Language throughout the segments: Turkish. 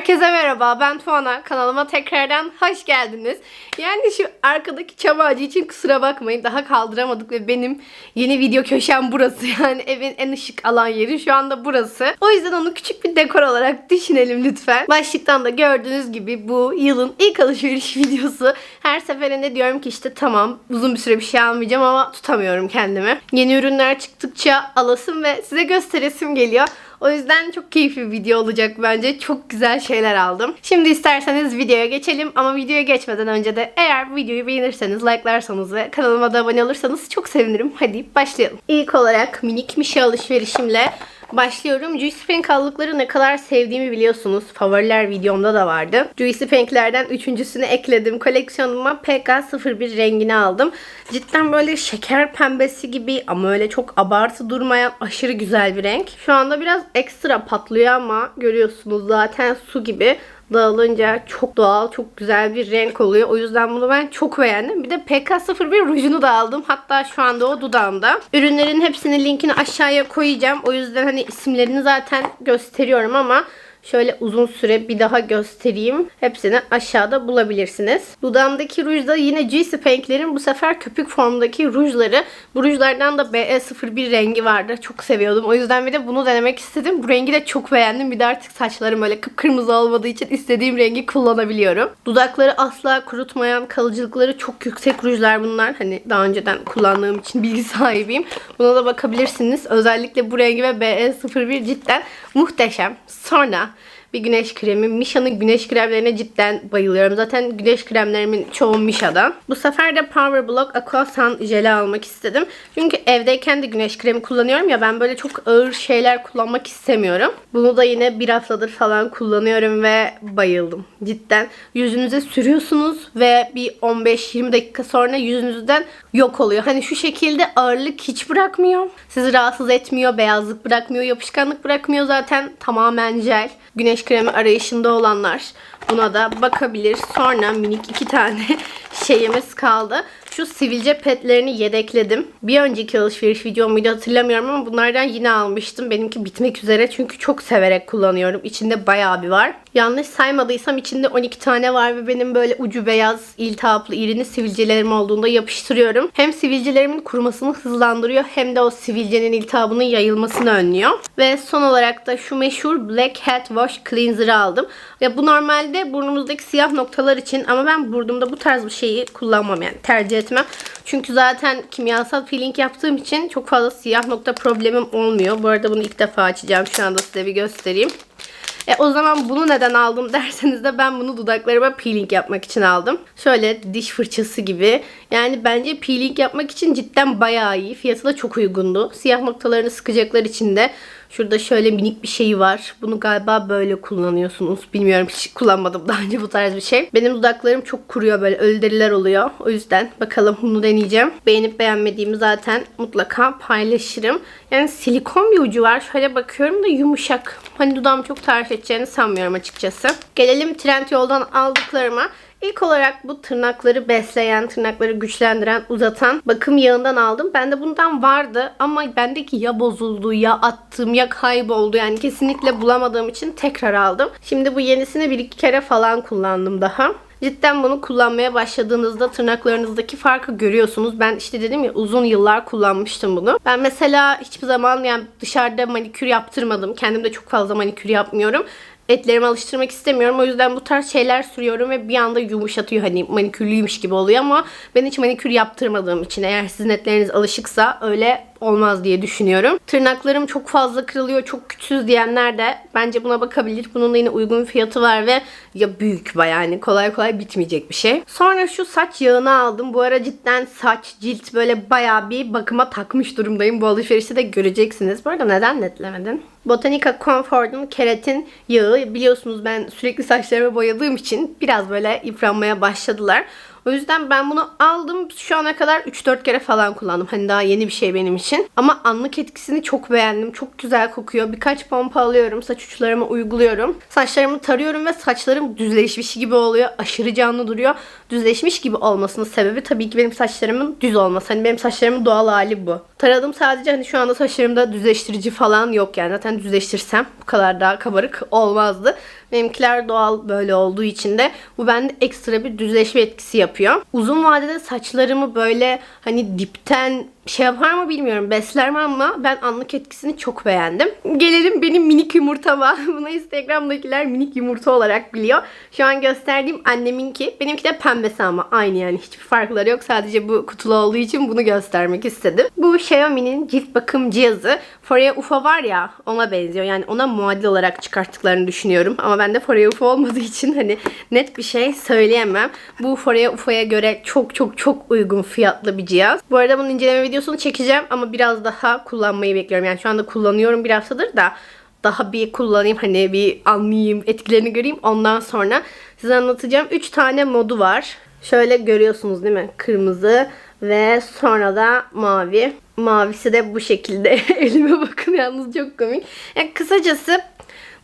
Herkese merhaba ben Tuana kanalıma tekrardan hoş geldiniz. Yani şu arkadaki çam ağacı için kusura bakmayın daha kaldıramadık ve benim yeni video köşem burası. Yani evin en ışık alan yeri şu anda burası. O yüzden onu küçük bir dekor olarak düşünelim lütfen. Başlıktan da gördüğünüz gibi bu yılın ilk alışveriş videosu. Her seferinde diyorum ki işte tamam uzun bir süre bir şey almayacağım ama tutamıyorum kendimi. Yeni ürünler çıktıkça alasım ve size gösteresim geliyor. O yüzden çok keyifli bir video olacak bence. Çok güzel şeyler aldım. Şimdi isterseniz videoya geçelim ama videoya geçmeden önce de eğer videoyu beğenirseniz, like'larsanız ve kanalıma da abone olursanız çok sevinirim. Hadi başlayalım. İlk olarak minik bir alışverişimle Başlıyorum. Juicy Pink allıkları ne kadar sevdiğimi biliyorsunuz. Favoriler videomda da vardı. Juicy Pink'lerden üçüncüsünü ekledim. Koleksiyonuma PK01 rengini aldım. Cidden böyle şeker pembesi gibi ama öyle çok abartı durmayan aşırı güzel bir renk. Şu anda biraz ekstra patlıyor ama görüyorsunuz zaten su gibi dağılınca çok doğal, çok güzel bir renk oluyor. O yüzden bunu ben çok beğendim. Bir de PK01 rujunu da aldım. Hatta şu anda o dudağımda. Ürünlerin hepsinin linkini aşağıya koyacağım. O yüzden hani isimlerini zaten gösteriyorum ama Şöyle uzun süre bir daha göstereyim. Hepsini aşağıda bulabilirsiniz. Dudağımdaki ruj da yine Juicy Pink'lerin bu sefer köpük formdaki rujları. Bu rujlardan da BE01 rengi vardı. Çok seviyordum. O yüzden bir de bunu denemek istedim. Bu rengi de çok beğendim. Bir de artık saçlarım öyle kıpkırmızı olmadığı için istediğim rengi kullanabiliyorum. Dudakları asla kurutmayan, kalıcılıkları çok yüksek rujlar bunlar. Hani daha önceden kullandığım için bilgi sahibiyim. Buna da bakabilirsiniz. Özellikle bu rengi ve BE01 cidden muhteşem. Sonra bir güneş kremi. Misha'nın güneş kremlerine cidden bayılıyorum. Zaten güneş kremlerimin çoğu Misha'dan. Bu sefer de Power Block Aqua Sun jeli almak istedim. Çünkü evdeyken de güneş kremi kullanıyorum ya ben böyle çok ağır şeyler kullanmak istemiyorum. Bunu da yine bir haftadır falan kullanıyorum ve bayıldım. Cidden yüzünüze sürüyorsunuz ve bir 15-20 dakika sonra yüzünüzden yok oluyor. Hani şu şekilde ağırlık hiç bırakmıyor. Sizi rahatsız etmiyor, beyazlık bırakmıyor, yapışkanlık bırakmıyor zaten. Tamamen jel. Güneş kremi arayışında olanlar buna da bakabilir. Sonra minik iki tane şeyimiz kaldı. Şu sivilce petlerini yedekledim. Bir önceki alışveriş videom muydu hatırlamıyorum ama bunlardan yine almıştım. Benimki bitmek üzere çünkü çok severek kullanıyorum. İçinde bayağı bir var. Yanlış saymadıysam içinde 12 tane var ve benim böyle ucu beyaz, iltihaplı, irini sivilcelerim olduğunda yapıştırıyorum. Hem sivilcelerimin kurumasını hızlandırıyor hem de o sivilcenin iltihabının yayılmasını önlüyor. Ve son olarak da şu meşhur Black Hat Wash Cleanser'ı aldım. Ya bu normalde burnumuzdaki siyah noktalar için ama ben burnumda bu tarz bir şeyi kullanmam yani tercih etmem. Çünkü zaten kimyasal peeling yaptığım için çok fazla siyah nokta problemim olmuyor. Bu arada bunu ilk defa açacağım. Şu anda size bir göstereyim. E, o zaman bunu neden aldım derseniz de ben bunu dudaklarıma peeling yapmak için aldım. Şöyle diş fırçası gibi. Yani bence peeling yapmak için cidden bayağı iyi. Fiyatı da çok uygundu. Siyah noktalarını sıkacaklar için de Şurada şöyle minik bir şey var. Bunu galiba böyle kullanıyorsunuz. Bilmiyorum hiç kullanmadım daha önce bu tarz bir şey. Benim dudaklarım çok kuruyor böyle ölü deriler oluyor. O yüzden bakalım bunu deneyeceğim. Beğenip beğenmediğimi zaten mutlaka paylaşırım. Yani silikon bir ucu var. Şöyle bakıyorum da yumuşak. Hani dudağımı çok tarif edeceğini sanmıyorum açıkçası. Gelelim Trendyol'dan aldıklarıma. İlk olarak bu tırnakları besleyen, tırnakları güçlendiren, uzatan bakım yağından aldım. Bende bundan vardı ama bendeki ya bozuldu ya attım ya kayboldu. Yani kesinlikle bulamadığım için tekrar aldım. Şimdi bu yenisini bir iki kere falan kullandım daha. Cidden bunu kullanmaya başladığınızda tırnaklarınızdaki farkı görüyorsunuz. Ben işte dedim ya uzun yıllar kullanmıştım bunu. Ben mesela hiçbir zaman yani dışarıda manikür yaptırmadım. Kendim de çok fazla manikür yapmıyorum etlerimi alıştırmak istemiyorum. O yüzden bu tarz şeyler sürüyorum ve bir anda yumuşatıyor. Hani manikürlüymüş gibi oluyor ama ben hiç manikür yaptırmadığım için eğer sizin etleriniz alışıksa öyle olmaz diye düşünüyorum. Tırnaklarım çok fazla kırılıyor, çok küçüz diyenler de bence buna bakabilir. Bunun da yine uygun fiyatı var ve ya büyük bayağı yani kolay kolay bitmeyecek bir şey. Sonra şu saç yağını aldım. Bu ara cidden saç, cilt böyle bayağı bir bakıma takmış durumdayım. Bu alışverişte de göreceksiniz. Bu arada neden netlemedin? Botanica Comfort'un keratin yağı. Biliyorsunuz ben sürekli saçlarımı boyadığım için biraz böyle yıpranmaya başladılar. O yüzden ben bunu aldım. Şu ana kadar 3-4 kere falan kullandım. Hani daha yeni bir şey benim için. Ama anlık etkisini çok beğendim. Çok güzel kokuyor. Birkaç pompa alıyorum. Saç uçlarıma uyguluyorum. Saçlarımı tarıyorum ve saçlarım düzleşmiş gibi oluyor. Aşırı canlı duruyor. Düzleşmiş gibi olmasının sebebi tabii ki benim saçlarımın düz olması. Hani benim saçlarımın doğal hali bu. Taradım sadece hani şu anda saçlarımda düzleştirici falan yok yani. Zaten düzleştirsem bu kadar daha kabarık olmazdı. Benimkiler doğal böyle olduğu için de bu bende ekstra bir düzleşme etkisi yapıyor. Uzun vadede saçlarımı böyle hani dipten şey yapar mı bilmiyorum besler mi ama ben anlık etkisini çok beğendim. Gelelim benim minik yumurtama. Bunu Instagram'dakiler minik yumurta olarak biliyor. Şu an gösterdiğim anneminki. Benimki de pembesi ama aynı yani hiçbir farkları yok. Sadece bu kutulu olduğu için bunu göstermek istedim. Bu Xiaomi'nin cilt bakım cihazı. Forea Ufa var ya ona benziyor. Yani ona muadil olarak çıkarttıklarını düşünüyorum. Ama bende Forea Ufa olmadığı için hani net bir şey söyleyemem. Bu Forea Ufa'ya göre çok çok çok uygun fiyatlı bir cihaz. Bu arada bunun inceleme videosunu çekeceğim ama biraz daha kullanmayı bekliyorum. Yani şu anda kullanıyorum bir haftadır da daha bir kullanayım hani bir anlayayım etkilerini göreyim ondan sonra size anlatacağım. 3 tane modu var. Şöyle görüyorsunuz değil mi? Kırmızı ve sonra da mavi. Mavisi de bu şekilde. Elime bakın yalnız çok komik. Yani kısacası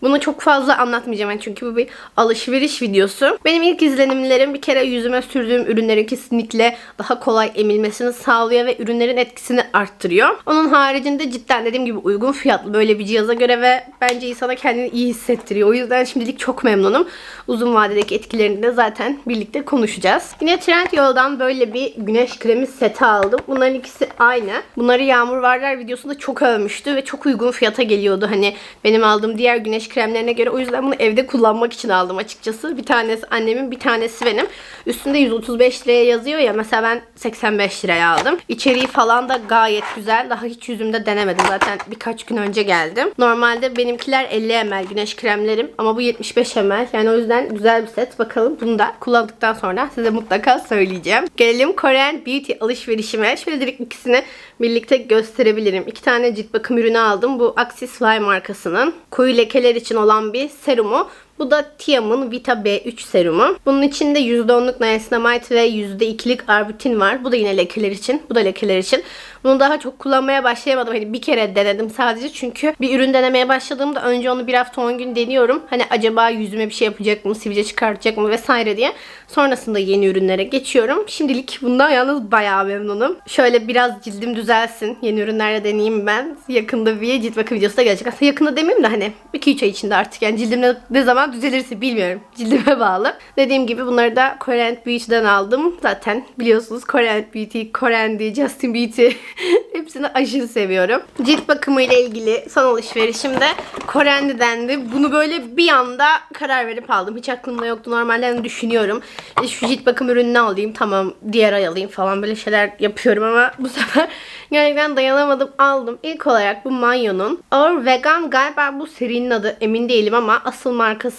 bunu çok fazla anlatmayacağım yani çünkü bu bir alışveriş videosu. Benim ilk izlenimlerim bir kere yüzüme sürdüğüm ürünlerin kesinlikle daha kolay emilmesini sağlıyor ve ürünlerin etkisini arttırıyor. Onun haricinde cidden dediğim gibi uygun fiyatlı böyle bir cihaza göre ve bence insana kendini iyi hissettiriyor. O yüzden şimdilik çok memnunum. Uzun vadedeki etkilerini de zaten birlikte konuşacağız. Yine Trendyol'dan böyle bir güneş kremi seti aldım. Bunların ikisi aynı. Bunları Yağmur Varlar videosunda çok övmüştü ve çok uygun fiyata geliyordu. Hani benim aldığım diğer güneş kremlerine göre. O yüzden bunu evde kullanmak için aldım açıkçası. Bir tanesi annemin, bir tanesi benim. Üstünde 135 liraya yazıyor ya. Mesela ben 85 liraya aldım. İçeriği falan da gayet güzel. Daha hiç yüzümde denemedim. Zaten birkaç gün önce geldim. Normalde benimkiler 50 ml güneş kremlerim. Ama bu 75 ml. Yani o yüzden güzel bir set. Bakalım bunu da kullandıktan sonra size mutlaka söyleyeceğim. Gelelim Korean Beauty alışverişime. Şöyle direkt ikisini birlikte gösterebilirim. İki tane cilt bakım ürünü aldım. Bu Axis Fly markasının. Koyu lekeler için olan bir serumu. Bu da Tiam'ın Vita B3 serumu. Bunun içinde %10'luk niacinamide ve %2'lik arbutin var. Bu da yine lekeler için. Bu da lekeler için. Bunu daha çok kullanmaya başlayamadım. Hani bir kere denedim sadece. Çünkü bir ürün denemeye başladığımda önce onu bir hafta 10 gün deniyorum. Hani acaba yüzüme bir şey yapacak mı, sivilce çıkartacak mı vesaire diye. Sonrasında yeni ürünlere geçiyorum. Şimdilik bundan yalnız bayağı memnunum. Şöyle biraz cildim düzelsin. Yeni ürünlerle deneyeyim ben. Yakında bir cilt bakım videosu da gelecek. Aslında yakında demeyeyim de hani 2-3 ay içinde artık. Yani cildim ne, ne zaman düzelirse bilmiyorum. Cildime bağlı. Dediğim gibi bunları da Korean Beauty'den aldım. Zaten biliyorsunuz Korean Beauty, Korean Justin Beauty hepsini aşırı seviyorum. Cilt bakımı ile ilgili son alışverişimde Korendi'dendi. Bunu böyle bir anda karar verip aldım. Hiç aklımda yoktu. Normalde hani düşünüyorum. E, şu cilt bakım ürününü alayım. Tamam diğer ay alayım falan böyle şeyler yapıyorum ama bu sefer gerçekten dayanamadım aldım. İlk olarak bu Manyo'nun Our Vegan galiba bu serinin adı emin değilim ama asıl markası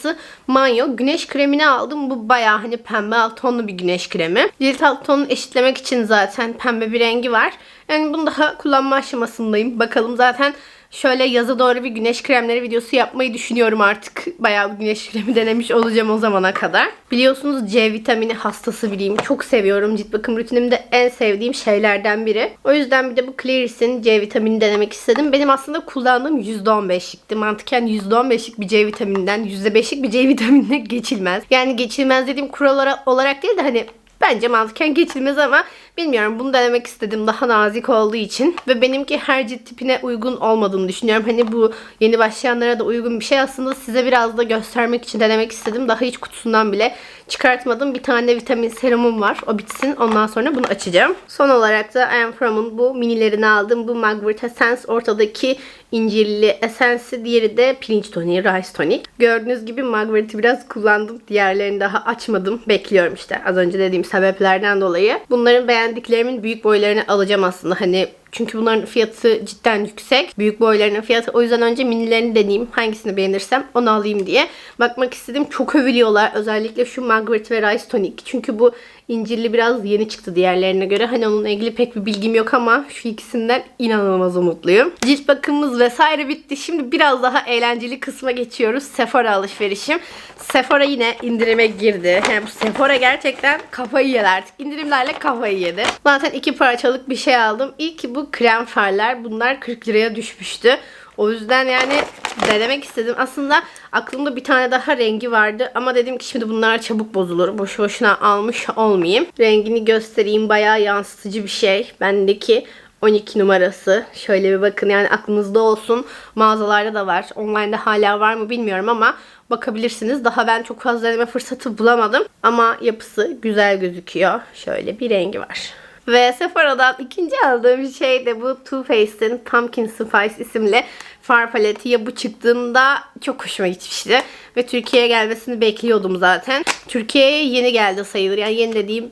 Manyo. Güneş kremini aldım. Bu baya hani pembe alt tonlu bir güneş kremi. Cilt alt tonunu eşitlemek için zaten pembe bir rengi var. Yani bunu daha kullanma aşamasındayım. Bakalım zaten Şöyle yaza doğru bir güneş kremleri videosu yapmayı düşünüyorum artık. Bayağı güneş kremi denemiş olacağım o zamana kadar. Biliyorsunuz C vitamini hastası biriyim. Çok seviyorum. Cilt bakım rutinimde en sevdiğim şeylerden biri. O yüzden bir de bu Claris'in C vitamini denemek istedim. Benim aslında kullandığım %15'likti. Mantıken %15'lik bir C vitamininden %5'lik bir C vitaminine geçilmez. Yani geçilmez dediğim kural olarak değil de hani Bence mantıken geçilmez ama bilmiyorum bunu denemek istedim daha nazik olduğu için. Ve benimki her cilt tipine uygun olmadığını düşünüyorum. Hani bu yeni başlayanlara da uygun bir şey aslında size biraz da göstermek için denemek istedim. Daha hiç kutusundan bile çıkartmadım. Bir tane vitamin serumum var. O bitsin. Ondan sonra bunu açacağım. Son olarak da I Am From'un bu minilerini aldım. Bu Margaret Essence ortadaki incirli esensi. Diğeri de pirinç toniği, rice tonic. Gördüğünüz gibi Margaret'i biraz kullandım. Diğerlerini daha açmadım. Bekliyorum işte. Az önce dediğim sebeplerden dolayı. Bunların beğendiklerimin büyük boylarını alacağım aslında. Hani çünkü bunların fiyatı cidden yüksek. Büyük boylarının fiyatı. O yüzden önce minilerini deneyeyim. Hangisini beğenirsem onu alayım diye. Bakmak istedim. Çok övülüyorlar. Özellikle şu Margaret ve Rice Tonic. Çünkü bu incirli biraz yeni çıktı diğerlerine göre. Hani onunla ilgili pek bir bilgim yok ama şu ikisinden inanılmaz umutluyum. Cilt bakımımız vesaire bitti. Şimdi biraz daha eğlenceli kısma geçiyoruz. Sephora alışverişim. Sephora yine indirime girdi. Yani bu Sephora gerçekten kafayı yedi artık. İndirimlerle kafayı yedi. Zaten iki parçalık bir şey aldım. İlk krem farlar. Bunlar 40 liraya düşmüştü. O yüzden yani denemek istedim. Aslında aklımda bir tane daha rengi vardı. Ama dedim ki şimdi bunlar çabuk bozulur. Boş boşuna almış olmayayım. Rengini göstereyim. Bayağı yansıtıcı bir şey. Bendeki 12 numarası. Şöyle bir bakın yani aklınızda olsun. Mağazalarda da var. Online'da hala var mı bilmiyorum ama bakabilirsiniz. Daha ben çok fazla deneme fırsatı bulamadım. Ama yapısı güzel gözüküyor. Şöyle bir rengi var. Ve Sephora'dan ikinci aldığım şey de bu Too Faced'in Pumpkin Spice isimli far paleti. Ya bu çıktığında çok hoşuma gitmişti. Ve Türkiye'ye gelmesini bekliyordum zaten. Türkiye'ye yeni geldi sayılır. Yani yeni dediğim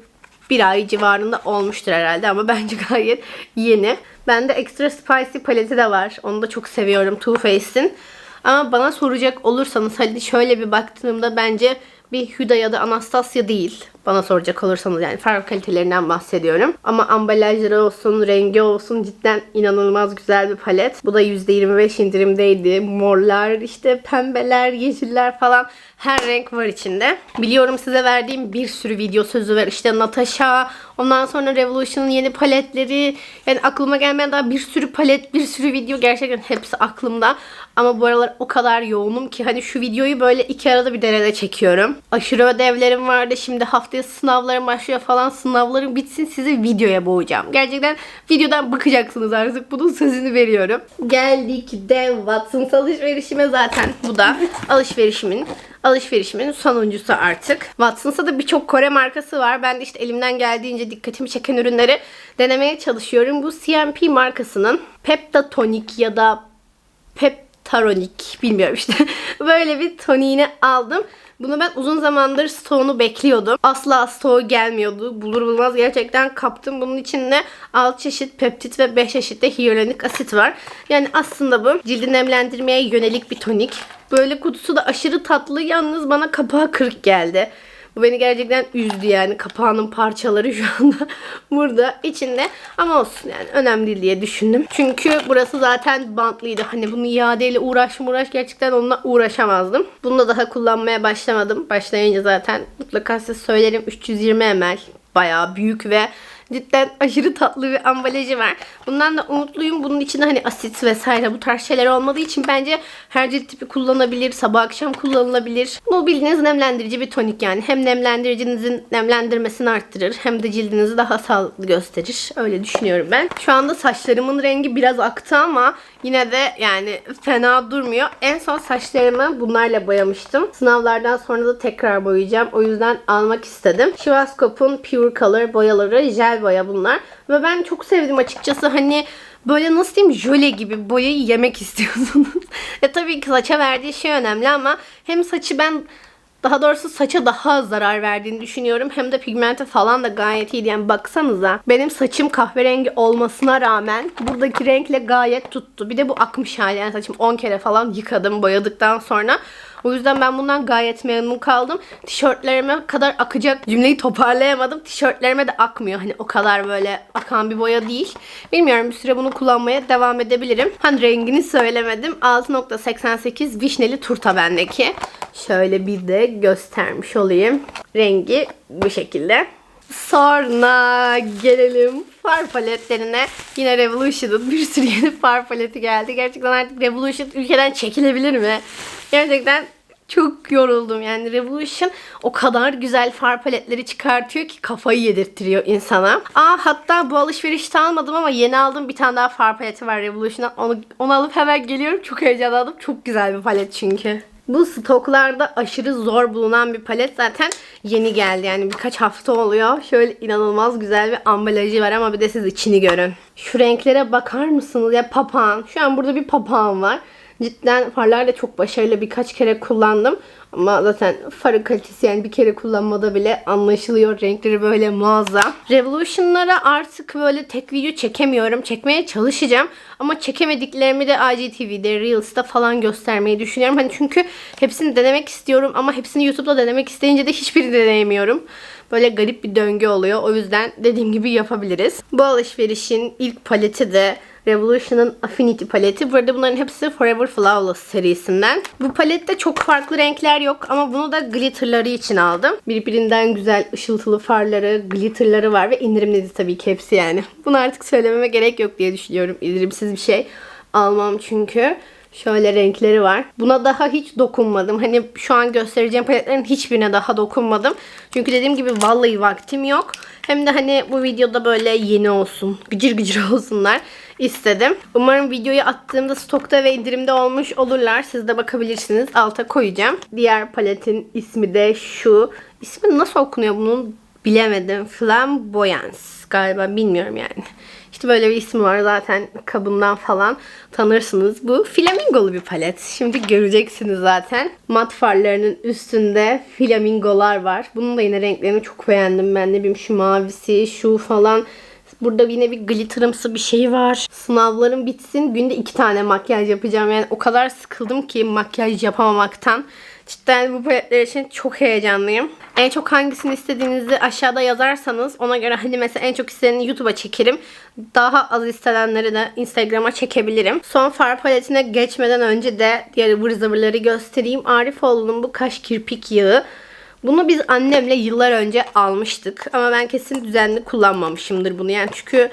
bir ay civarında olmuştur herhalde ama bence gayet yeni. Bende Extra Spicy paleti de var. Onu da çok seviyorum Too Faced'in. Ama bana soracak olursanız hadi şöyle bir baktığımda bence bir Huda ya da Anastasia değil. Bana soracak olursanız yani farklı kalitelerinden bahsediyorum. Ama ambalajları olsun, rengi olsun cidden inanılmaz güzel bir palet. Bu da %25 indirimdeydi. Morlar, işte pembeler, yeşiller falan her renk var içinde. Biliyorum size verdiğim bir sürü video sözü var. İşte Natasha, ondan sonra Revolution'ın yeni paletleri. Yani aklıma gelmeyen daha bir sürü palet, bir sürü video gerçekten hepsi aklımda. Ama bu aralar o kadar yoğunum ki hani şu videoyu böyle iki arada bir derede çekiyorum. Aşırı ödevlerim vardı. Şimdi haftaya sınavlarım başlıyor falan. Sınavlarım bitsin sizi videoya boğacağım. Gerçekten videodan bakacaksınız artık. Bunun sözünü veriyorum. Geldik dev Watson's alışverişime zaten. Bu da alışverişimin alışverişimin sonuncusu artık. Watson's'a da birçok Kore markası var. Ben de işte elimden geldiğince dikkatimi çeken ürünleri denemeye çalışıyorum. Bu CMP markasının Peptatonic ya da Peptaronik bilmiyorum işte. Böyle bir toniğini aldım. Bunu ben uzun zamandır stoğunu bekliyordum. Asla stoğu gelmiyordu. Bulur bulmaz gerçekten kaptım. Bunun içinde 6 çeşit peptit ve 5 çeşit de hyaluronik asit var. Yani aslında bu cildi nemlendirmeye yönelik bir tonik. Böyle kutusu da aşırı tatlı. Yalnız bana kapağı kırık geldi. Bu beni gerçekten üzdü yani. Kapağının parçaları şu anda burada içinde. Ama olsun yani önemli değil diye düşündüm. Çünkü burası zaten bantlıydı. Hani bunu iadeyle uğraş uğraş gerçekten onunla uğraşamazdım. Bunu daha kullanmaya başlamadım. Başlayınca zaten mutlaka size söylerim. 320 ml bayağı büyük ve Cidden aşırı tatlı bir ambalajı var. Bundan da umutluyum. Bunun içinde hani asit vesaire bu tarz şeyler olmadığı için bence her cilt tipi kullanabilir. Sabah akşam kullanılabilir. Bu bildiğiniz nemlendirici bir tonik yani. Hem nemlendiricinizin nemlendirmesini arttırır hem de cildinizi daha sağlıklı gösterir. Öyle düşünüyorum ben. Şu anda saçlarımın rengi biraz aktı ama yine de yani fena durmuyor. En son saçlarımı bunlarla boyamıştım. Sınavlardan sonra da tekrar boyayacağım. O yüzden almak istedim. Schwarzkopf'un Pure Color boyaları jel boya bunlar. Ve ben çok sevdim açıkçası. Hani böyle nasıl diyeyim jöle gibi boyayı yemek istiyorsunuz. e tabii ki saça verdiği şey önemli ama hem saçı ben daha doğrusu saça daha zarar verdiğini düşünüyorum. Hem de pigmente falan da gayet iyi. Yani baksanıza benim saçım kahverengi olmasına rağmen buradaki renkle gayet tuttu. Bir de bu akmış hali. Yani saçım 10 kere falan yıkadım boyadıktan sonra. O yüzden ben bundan gayet memnun kaldım. Tişörtlerime kadar akacak cümleyi toparlayamadım. Tişörtlerime de akmıyor. Hani o kadar böyle akan bir boya değil. Bilmiyorum bir süre bunu kullanmaya devam edebilirim. Hani rengini söylemedim. 6.88 vişneli turta bendeki. Şöyle bir de göstermiş olayım. Rengi bu şekilde. Sonra gelelim far paletlerine. Yine Revolution'ın bir sürü yeni far paleti geldi. Gerçekten artık Revolution ülkeden çekilebilir mi? Gerçekten çok yoruldum yani Revolution o kadar güzel far paletleri çıkartıyor ki kafayı yedirttiriyor insana. Aa hatta bu alışverişte almadım ama yeni aldım bir tane daha far paleti var Revolution'dan. Onu, onu alıp hemen geliyorum. Çok heyecanlandım. Çok güzel bir palet çünkü. Bu stoklarda aşırı zor bulunan bir palet zaten yeni geldi. Yani birkaç hafta oluyor. Şöyle inanılmaz güzel bir ambalajı var ama bir de siz içini görün. Şu renklere bakar mısınız? Ya papağan. Şu an burada bir papağan var. Cidden farlar da çok başarılı. Birkaç kere kullandım. Ama zaten farın kalitesi yani bir kere kullanmada bile anlaşılıyor. Renkleri böyle muazzam. Revolution'lara artık böyle tek video çekemiyorum. Çekmeye çalışacağım. Ama çekemediklerimi de IGTV'de, Reels'ta falan göstermeyi düşünüyorum. Hani çünkü hepsini denemek istiyorum ama hepsini YouTube'da denemek isteyince de hiçbirini deneyemiyorum. Böyle garip bir döngü oluyor. O yüzden dediğim gibi yapabiliriz. Bu alışverişin ilk paleti de Revolution'ın Affinity paleti. Burada bunların hepsi Forever Flawless serisinden. Bu palette çok farklı renkler yok ama bunu da glitterları için aldım. Birbirinden güzel ışıltılı farları, glitterları var ve indirimliydi tabii ki hepsi yani. Bunu artık söylememe gerek yok diye düşünüyorum. İndirimsiz bir şey almam çünkü. Şöyle renkleri var. Buna daha hiç dokunmadım. Hani şu an göstereceğim paletlerin hiçbirine daha dokunmadım. Çünkü dediğim gibi vallahi vaktim yok. Hem de hani bu videoda böyle yeni olsun, gıcır gıcır olsunlar istedim. Umarım videoyu attığımda stokta ve indirimde olmuş olurlar. Siz de bakabilirsiniz. Alta koyacağım. Diğer paletin ismi de şu. İsmi nasıl okunuyor bunun bilemedim. Flamboyance galiba bilmiyorum yani. İşte böyle bir ismi var zaten kabından falan tanırsınız. Bu flamingolu bir palet. Şimdi göreceksiniz zaten. Mat farlarının üstünde flamingolar var. Bunun da yine renklerini çok beğendim ben. Ne bileyim şu mavisi, şu falan. Burada yine bir glitterımsı bir şey var. Sınavlarım bitsin. Günde iki tane makyaj yapacağım. Yani o kadar sıkıldım ki makyaj yapamamaktan. Cidden bu paletler için çok heyecanlıyım. En çok hangisini istediğinizi aşağıda yazarsanız ona göre hani mesela en çok isteneni YouTube'a çekerim. Daha az istenenleri de Instagram'a çekebilirim. Son far paletine geçmeden önce de diğer ıvır zıvırları göstereyim. Arifoğlu'nun bu kaş kirpik yağı. Bunu biz annemle yıllar önce almıştık. Ama ben kesin düzenli kullanmamışımdır bunu. Yani çünkü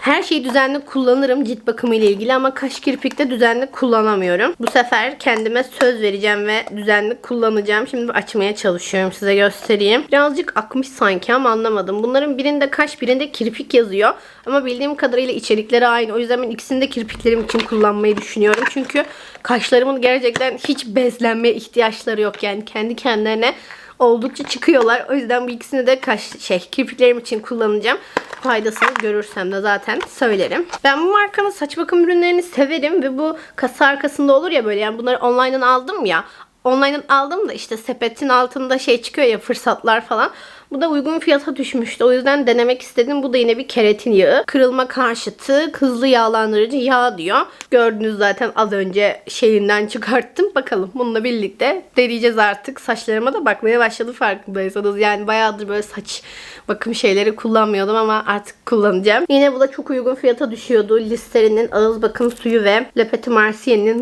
her şeyi düzenli kullanırım cilt bakımı ile ilgili ama kaş kirpikte düzenli kullanamıyorum. Bu sefer kendime söz vereceğim ve düzenli kullanacağım. Şimdi açmaya çalışıyorum size göstereyim. Birazcık akmış sanki ama anlamadım. Bunların birinde kaş birinde kirpik yazıyor. Ama bildiğim kadarıyla içerikleri aynı. O yüzden ben ikisini de kirpiklerim için kullanmayı düşünüyorum. Çünkü kaşlarımın gerçekten hiç bezlenmeye ihtiyaçları yok. Yani kendi kendilerine oldukça çıkıyorlar. O yüzden bu ikisini de kaş şey kirpiklerim için kullanacağım. Faydasını görürsem de zaten söylerim. Ben bu markanın saç bakım ürünlerini severim ve bu kasa arkasında olur ya böyle yani bunları online'dan aldım ya. Online'dan aldım da işte sepetin altında şey çıkıyor ya fırsatlar falan. Bu da uygun fiyata düşmüştü. O yüzden denemek istedim. Bu da yine bir keratin yağı. Kırılma karşıtı, hızlı yağlandırıcı yağ diyor. Gördünüz zaten az önce şeyinden çıkarttım. Bakalım bununla birlikte deneyeceğiz artık. Saçlarıma da bakmaya başladı farkındaysanız. Yani bayağıdır böyle saç bakım şeyleri kullanmıyordum ama artık kullanacağım. Yine bu da çok uygun fiyata düşüyordu. Listerine'in ağız bakım suyu ve Le Petit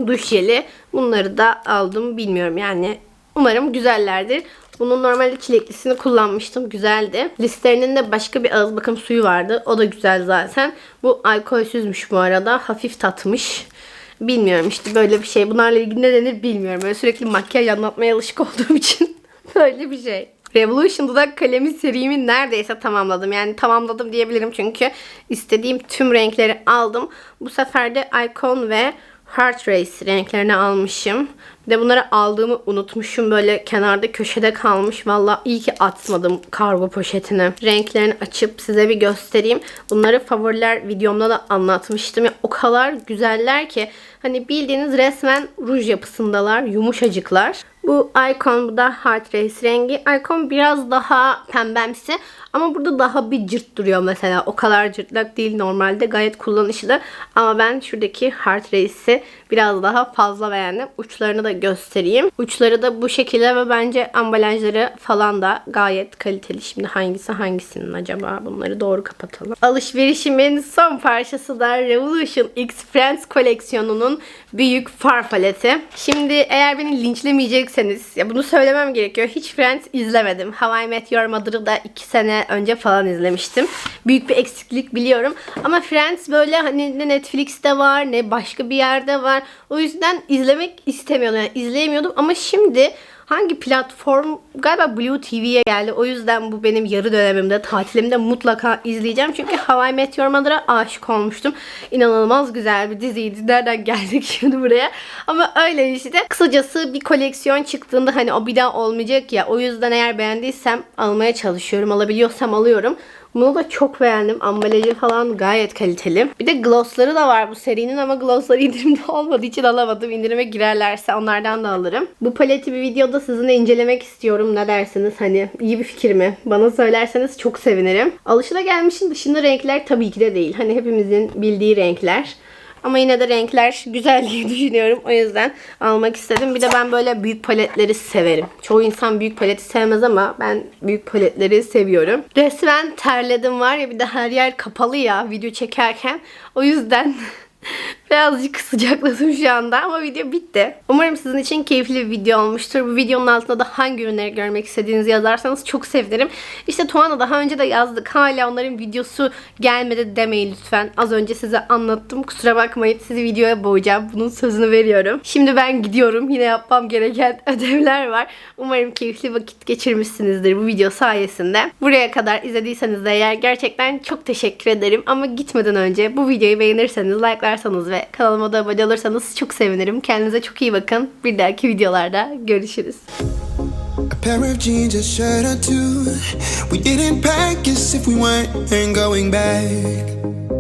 duş jeli. Bunları da aldım. Bilmiyorum yani Umarım güzellerdir. Bunun normalde çileklisini kullanmıştım. Güzeldi. Listerinin de başka bir ağız bakım suyu vardı. O da güzel zaten. Bu alkolsüzmüş bu arada. Hafif tatmış. Bilmiyorum işte böyle bir şey. Bunlarla ilgili ne denir bilmiyorum. Böyle sürekli makyaj anlatmaya alışık olduğum için böyle bir şey. Revolution dudak kalemi serimi neredeyse tamamladım. Yani tamamladım diyebilirim çünkü istediğim tüm renkleri aldım. Bu sefer de Icon ve Heart Race renklerini almışım. De bunları aldığımı unutmuşum. Böyle kenarda köşede kalmış. Valla iyi ki atmadım kargo poşetine. Renklerini açıp size bir göstereyim. Bunları favoriler videomda da anlatmıştım. Ya, o kadar güzeller ki. Hani bildiğiniz resmen ruj yapısındalar. Yumuşacıklar. Bu Icon bu da Heart Race rengi. Icon biraz daha pembemsi ama burada daha bir cırt duruyor mesela. O kadar cırtlak değil normalde. Gayet kullanışlı. Ama ben şuradaki Heart Race'i biraz daha fazla beğendim. Uçlarını da göstereyim. Uçları da bu şekilde ve bence ambalajları falan da gayet kaliteli. Şimdi hangisi hangisinin acaba? Bunları doğru kapatalım. Alışverişimin son parçası da Revolution X Friends koleksiyonunun büyük far paleti. Şimdi eğer beni linçlemeyecekseniz ya bunu söylemem gerekiyor. Hiç Friends izlemedim. How I Met Your Mother'ı da 2 sene önce falan izlemiştim. Büyük bir eksiklik biliyorum. Ama Friends böyle hani ne Netflix'te var ne başka bir yerde var. O yüzden izlemek istemiyordum. Yani izleyemiyordum ama şimdi hangi platform galiba Blue TV'ye geldi. O yüzden bu benim yarı dönemimde, tatilimde mutlaka izleyeceğim. Çünkü How I Met Your Mother'a aşık olmuştum. İnanılmaz güzel bir diziydi. Nereden geldik şimdi buraya? Ama öyle işte. Kısacası bir koleksiyon çıktığında hani o bir daha olmayacak ya. O yüzden eğer beğendiysem almaya çalışıyorum. Alabiliyorsam alıyorum. Bunu da çok beğendim. Ambalajı falan gayet kaliteli. Bir de glossları da var bu serinin ama glossları indirimde olmadığı için alamadım. İndirime girerlerse onlardan da alırım. Bu paleti bir videoda sizinle incelemek istiyorum. Ne dersiniz? Hani iyi bir fikir mi? Bana söylerseniz çok sevinirim. Alışılagelmişin dışında renkler tabii ki de değil. Hani hepimizin bildiği renkler. Ama yine de renkler güzel diye düşünüyorum. O yüzden almak istedim. Bir de ben böyle büyük paletleri severim. Çoğu insan büyük paleti sevmez ama ben büyük paletleri seviyorum. Resmen terledim var ya bir de her yer kapalı ya video çekerken. O yüzden Birazcık sıcakladım şu anda ama video bitti. Umarım sizin için keyifli bir video olmuştur. Bu videonun altında da hangi ürünleri görmek istediğinizi yazarsanız çok sevinirim. İşte Tuana daha önce de yazdık. Hala onların videosu gelmedi demeyin lütfen. Az önce size anlattım. Kusura bakmayın sizi videoya boğacağım. Bunun sözünü veriyorum. Şimdi ben gidiyorum. Yine yapmam gereken ödevler var. Umarım keyifli vakit geçirmişsinizdir bu video sayesinde. Buraya kadar izlediyseniz de eğer gerçekten çok teşekkür ederim. Ama gitmeden önce bu videoyu beğenirseniz, like'larsanız ve kanalıma da abone olursanız çok sevinirim. Kendinize çok iyi bakın. Bir dahaki videolarda görüşürüz. Pair of jeans, a shirt or two. We didn't pack as if we weren't going back.